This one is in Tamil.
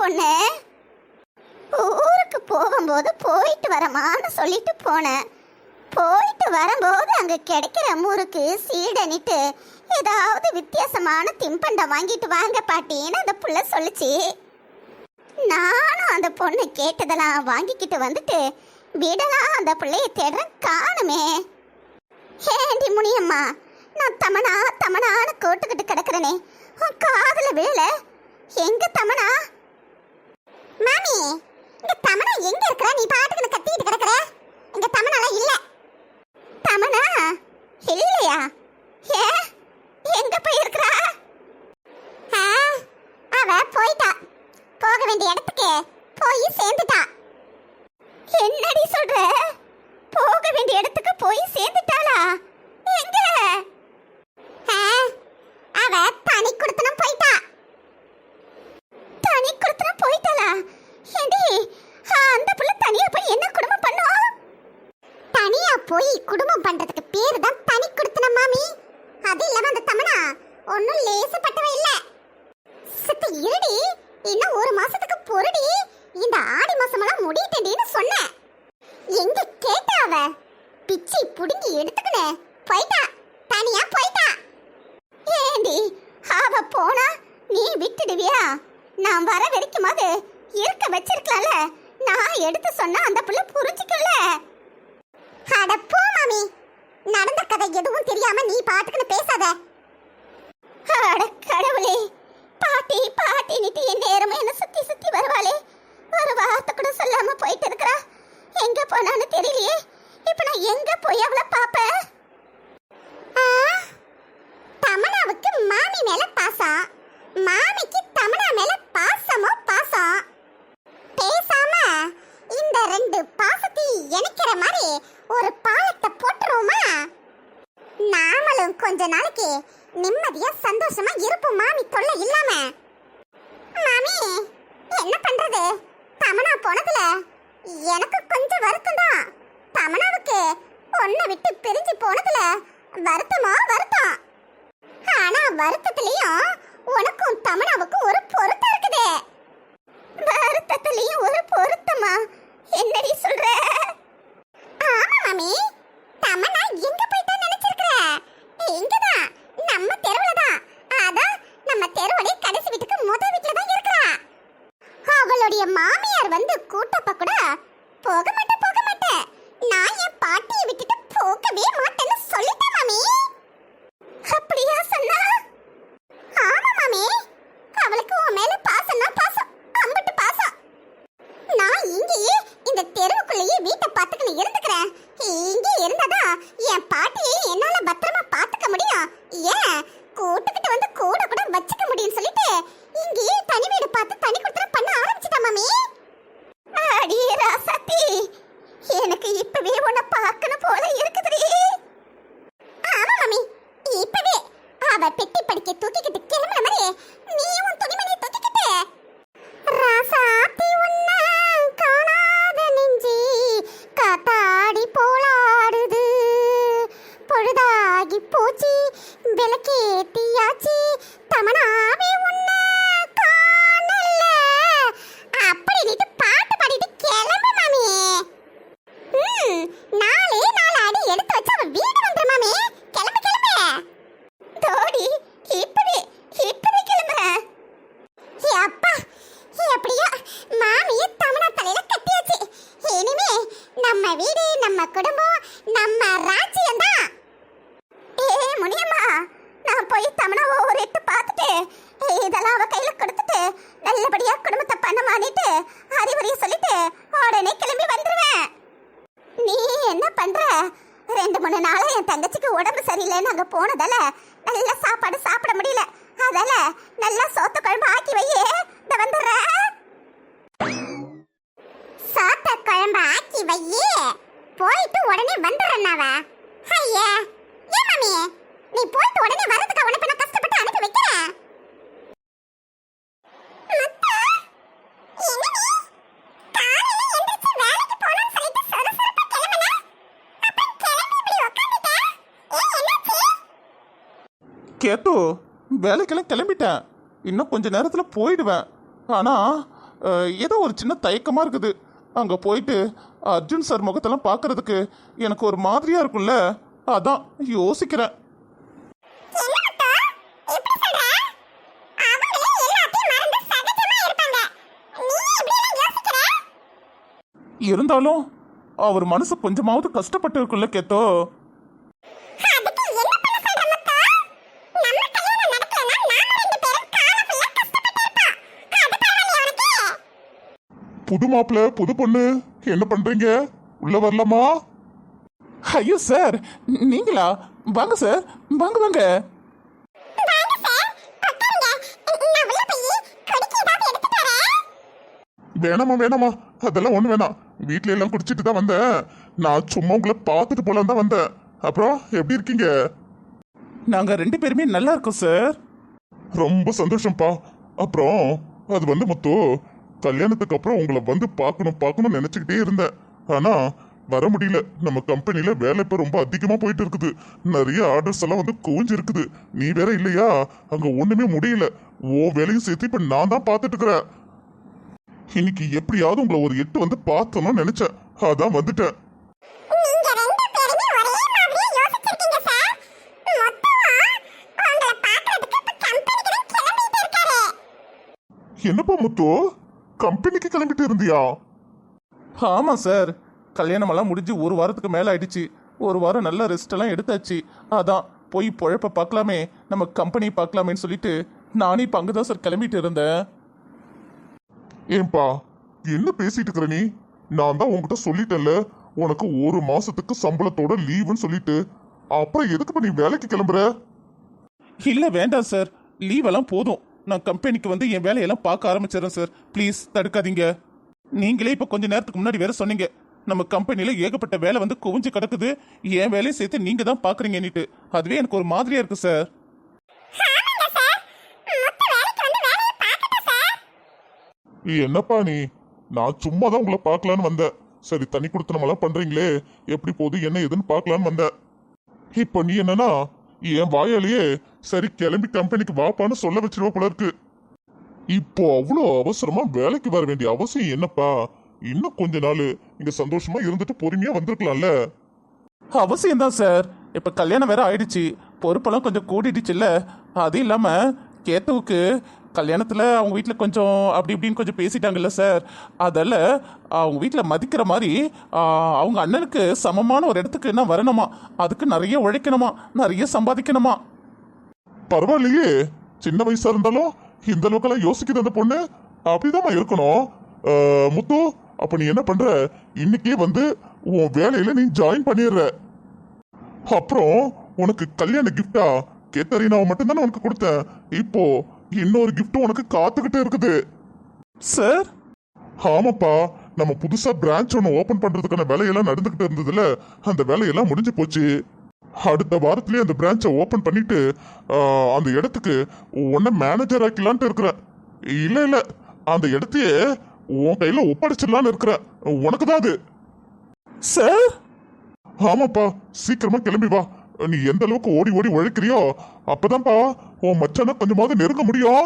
பொண்ணு? ஊருக்கு போகும்போது போயிட்டு வரமான்னு சொல்லிட்டு போனேன். போயிட்டு வரும்போது அங்கே கிடைக்கிற முறுக்கு சீடனிட்டு ஏதாவது வித்தியாசமான தின்பண்டம் வாங்கிட்டு வாங்க பாட்டின்னு அந்த புள்ள சொல்லுச்சு. நானும் அந்த பொண்ணு கேட்டதெல்லாம் வாங்கிக்கிட்டு வந்துட்டு விடலாம் அந்த பிள்ளைய தேட காணுமே. ஏண்டி முனியம்மா நான் தமனா தமனான்னு கோட்டுக்கிட்டு கிடக்குறனே உன் காதுல விழல. எங்க தமனா? எங்க இருக்கற? நீ பாட்டுக்கு கத்திட்டு கிடக்குற? இங்க தமனா இல்ல. தமனா இல்லையா? ஏ எங்க போய் இருக்கறா ஆ, அவ போயிட்டா. போக வேண்டிய இடத்துக்கு போய் சேர்ந்துட்டா. என்னடி சொல்ற? போக வேண்டிய இடத்துக்கு போய் சேர்ந்துட்டாளா? எங்க? ஆ, அவ தனி குடுத்தனம் போயிட்டா. தனி குடுத்தனம் போயிட்டாளா ஏண்டி ஆ, அந்த புள்ள தனியா போய் என்ன குடும்பம் பண்ணும் தனியா போய் குடும்பம் பண்றதுக்கு பேரு தான் தனி கொடுத்தன மாமி. அது இல்லாம அந்த தமனா ஒன்னும் லேசப்பட்டவ இல்ல. சத்து இருடி. இன்னும் ஒரு மாசத்துக்கு பொருடி இந்த ஆடி மாசமெல்லாம் முடியட்டேன்னு சொன்னேன் எங்க கேட்டா அவ? பிச்சை புடுங்கி எடுத்துக்கணும் போயிட்டா தனியா போயிட்டா ஏண்டி அவ போனா நீ விட்டுடுவியா நான் வர வரைக்குமாவது இருக்க வச்சிருக்கலாம்ல நான் எடுத்து சொன்னா அந்த புள்ள புரிஞ்சுக்கல அட போ மாமி நடந்த கதை எதுவும் தெரியாம நீ பாட்டுக்குன்னு பேசாத. அட கடவுளே. பாட்டி பாட்டி நிட்டு என் நேரமும் என்ன சுத்தி சுத்தி வருவாளே. ஒரு வார்த்தை கூட சொல்லாம போயிட்டு இருக்கிறா. எங்க போனான்னு தெரியலையே. இப்ப நான் எங்க போய் அவளை பாப்பேன் ஆ, தமனாவுக்கு மாமி மேல பாசம் மாமிக்கு தமனா மேல பாசமோ பாசம் பேசாம இந்த ரெண்டு பாசத்தையும் இணைக்கிற மாதிரி ஒரு பாலத்தை போட்டுருவோமா நாமளும் கொஞ்ச நாளைக்கு நிம்மதியா சந்தோஷமா இருப்போம் மாமி. தொல்லை இல்லாம. மாமி என்ன பண்றது? தமனா போனதுல எனக்கு கொஞ்சம் வருத்தம் தான். தமனாவுக்கு ஒன்னை விட்டு பிரிஞ்சு போனதுல வருத்தமா வருத்தம். ஆனா வருத்தத்திலயும் உனக்கும் தமனாவுக்கும் ஒரு பொருத்தம் இருக்குது. வருத்தத்திலயும் ஒரு பொருத்தமா? என்னடி சொல்ற? ஆமா மாமி. நம்ம வீடு நம்ம குடும்பம் நம்ம ராஜ்யம் தான் ஏ முனியம்மா நான் போய் தமிழாவை ஒரு எட்டு பார்த்துட்டு இதெல்லாம் அவ கையில கொடுத்துட்டு நல்லபடியா குடும்பத்தை பண்ண மாட்டிட்டு அறிவுரையை சொல்லிட்டு உடனே கிளம்பி வந்துருவேன். நீ என்ன பண்ற? ரெண்டு மூணு நாளாக என் தங்கச்சிக்கு உடம்பு சரியில்லைன்னு அங்கே போனதால நல்ல சாப்பாடு சாப்பிட முடியல. அதால நல்லா சோத்து குழம்பு ஆக்கி வையே இந்த வந்துடுறேன் சாத்த குழம்பு ஆக்கி வையே. போயிட்டு உடனே வந்துடுறேன் அவ ஐயா ஏன் மாமி நீ போயிட்டு உடனே வரதுக்கு உனக்கு நான் கஷ்டப்பட்டு அனுப்பி வைக்கிறேன். கேட்டு வேலைக்கெல்லாம் கிளம்பிட்டேன். இன்னும் கொஞ்ச நேரத்தில் போயிடுவேன். ஆனால் ஏதோ ஒரு சின்ன தயக்கமாக இருக்குது. அங்க போயிட்டு அர்ஜுன் சார் முகத்தெல்லாம் பார்க்கறதுக்கு எனக்கு ஒரு மாதிரியா இருக்கும்ல. அதான் யோசிக்கிறேன். இருந்தாலும் அவர் மனசு கொஞ்சமாவது கஷ்டப்பட்டு இருக்குல்ல கேத்தோ புது மாப்பிள்ள புது பொண்ணு. என்ன பண்றீங்க? உள்ள வரலாமா? ஐயோ சார் நீங்களா? வாங்க சார். வாங்க வாங்க. வேணாமா வேணாமா அதெல்லாம் ஒண்ணு வேணாம். வீட்ல எல்லாம் குடிச்சிட்டு தான் வந்தேன். நான் சும்மா உங்களை பார்த்துட்டு போலாம் தான் வந்தேன். அப்புறம் எப்படி இருக்கீங்க? நாங்க ரெண்டு பேருமே நல்லா இருக்கோம் சார். ரொம்ப சந்தோஷம்ப்பா. அப்புறம் அது வந்து முத்து கல்யாணத்துக்கு அப்புறம் உங்களை வந்து பார்க்கணும் பார்க்கணும்னு நினைச்சுக்கிட்டே இருந்தேன். ஆனா வர முடியல. நம்ம கம்பெனில வேலை இப்ப ரொம்ப அதிகமா போயிட்டு இருக்குது. நிறைய ஆர்டர்ஸ் எல்லாம் வந்து குவிஞ்சு இருக்குது நீ வேற இல்லையா? அங்க ஒண்ணுமே முடியல. ஓ வேலையும் சேர்த்து இப்ப நான் தான் பார்த்துட்டு இருக்கிறேன். இன்னைக்கு எப்படியாவது உங்களை ஒரு எட்டு வந்து பார்த்தோம்னு நினைச்சேன். அதான் வந்துட்டேன். என்னப்பா முத்து? கம்பெனிக்கு கிளம்பிட்டு இருந்தியா? ஆமா சார். கல்யாணமெல்லாம் முடிஞ்சு ஒரு வாரத்துக்கு மேல ஆயிடுச்சு. ஒரு வாரம் நல்ல ரெஸ்ட் எல்லாம் எடுத்தாச்சு. அதான் போய் பொழப்ப பார்க்கலாமே. நம்ம கம்பெனி பார்க்கலாமேன்னு சொல்லிட்டு நானே இப்போ அங்கே தான் சார் கிளம்பிட்டு இருந்தேன். ஏன்பா என்ன பேசிட்டு இருக்கிற நீ? நான் தான் உன்கிட்ட சொல்லிட்டேன்ல. உனக்கு ஒரு மாசத்துக்கு சம்பளத்தோட லீவுன்னு சொல்லிட்டு. அப்புறம் எதுக்குப்பா நீ வேலைக்கு கிளம்புற? இல்லை வேண்டாம் சார். லீவ் எல்லாம் போதும். நான் கம்பெனிக்கு வந்து என் வேலையெல்லாம் பார்க்க ஆரம்பிச்சிடறேன் சார் ப்ளீஸ் தடுக்காதீங்க. நீங்களே இப்போ கொஞ்ச நேரத்துக்கு முன்னாடி வேற சொன்னீங்க. நம்ம கம்பெனியில் ஏகப்பட்ட வேலை வந்து குவிஞ்சு கிடக்குது. என் வேலையை சேர்த்து நீங்கள் தான் பார்க்குறீங்கன்னுட்டு. அதுவே எனக்கு ஒரு மாதிரியா இருக்கு சார் ஆமாங்க சார் மொத்த வேலைக்கு வந்து வேலையை பார்க்கட்டும் சார் என்னப்பா நீ? நான் சும்மா தான் உங்களை பார்க்கலான்னு வந்தேன். சரி தண்ணி கொடுத்தனமெல்லாம் பண்றீங்களே. எப்படி போகுது என்ன ஏதுன்னு பார்க்கலான்னு வந்தேன். இப்போ நீ என்னன்னா என் வாயாலேயே சரி கிளம்பி கம்பெனிக்கு வாப்பான்னு சொல்ல வச்சிருவ போல இருக்கு. இப்போ அவ்வளோ அவசரமா வேலைக்கு வர வேண்டிய அவசியம் என்னப்பா? இன்னும் கொஞ்ச நாள் இங்க சந்தோஷமா இருந்துட்டு பொறுமையா வந்திருக்கலாம்ல. அவசியம்தான் சார். இப்போ கல்யாணம் வேற ஆயிடுச்சு. பொறுப்பெல்லாம் கொஞ்சம் கூடிடுச்சுல்ல. அது இல்லாமல் கேத்துவுக்கு கல்யாணத்தில் அவங்க வீட்டில் கொஞ்சம் அப்படி இப்படின்னு கொஞ்சம் பேசிட்டாங்கல்ல சார். அதில் அவங்க வீட்டில் மதிக்கிற மாதிரி அவங்க அண்ணனுக்கு சமமான ஒரு இடத்துக்கு என்ன வரணுமா? அதுக்கு நிறைய உழைக்கணுமா? நிறைய சம்பாதிக்கணுமா? பரவாயில்லையே. சின்ன வயசாக இருந்தாலும் இந்த அளவுக்கெல்லாம் யோசிக்குது அந்த பொண்ணு. அப்படிதாம்மா இருக்கணும். முத்து அப்போ நீ என்ன பண்ணுற இன்னைக்கே வந்து உன் வேலையில் நீ ஜாயின் பண்ணிடுற. அப்புறம் உனக்கு கல்யாண கிஃப்டா கேத்தரினாவை மட்டும்தானே உனக்கு கொடுத்தேன். இப்போ இன்னொரு கிஃப்ட்டும் உனக்கு காத்துக்கிட்டு இருக்குது. சார் ஆமாப்பா நம்ம புதுசா பிரான்ச் ஒன்று ஓபன் பண்றதுக்கான வேலையெல்லாம் நடந்துகிட்டு இருந்ததுல அந்த வேலையெல்லாம் முடிஞ்சு போச்சு. அடுத்த வாரத்திலேயே அந்த பிரான்ச்சை ஓபன் பண்ணிட்டு அந்த இடத்துக்கு உன்னை மேனேஜர் ஆக்கலான்ட்டு இருக்கிறேன் இல்ல இல்ல அந்த இடத்தையே உன் கையில ஒப்படைச்சிடலான்னு இருக்கிறேன் உனக்கு தான் அது. சார் ஆமாப்பா சீக்கிரமா கிளம்பி வா. நீ எந்த அளவுக்கு ஓடி ஓடி உழைக்கிறியோ அப்பதான்ப்பா உன் மச்சான கொஞ்சமாவது நெருங்க முடியும்.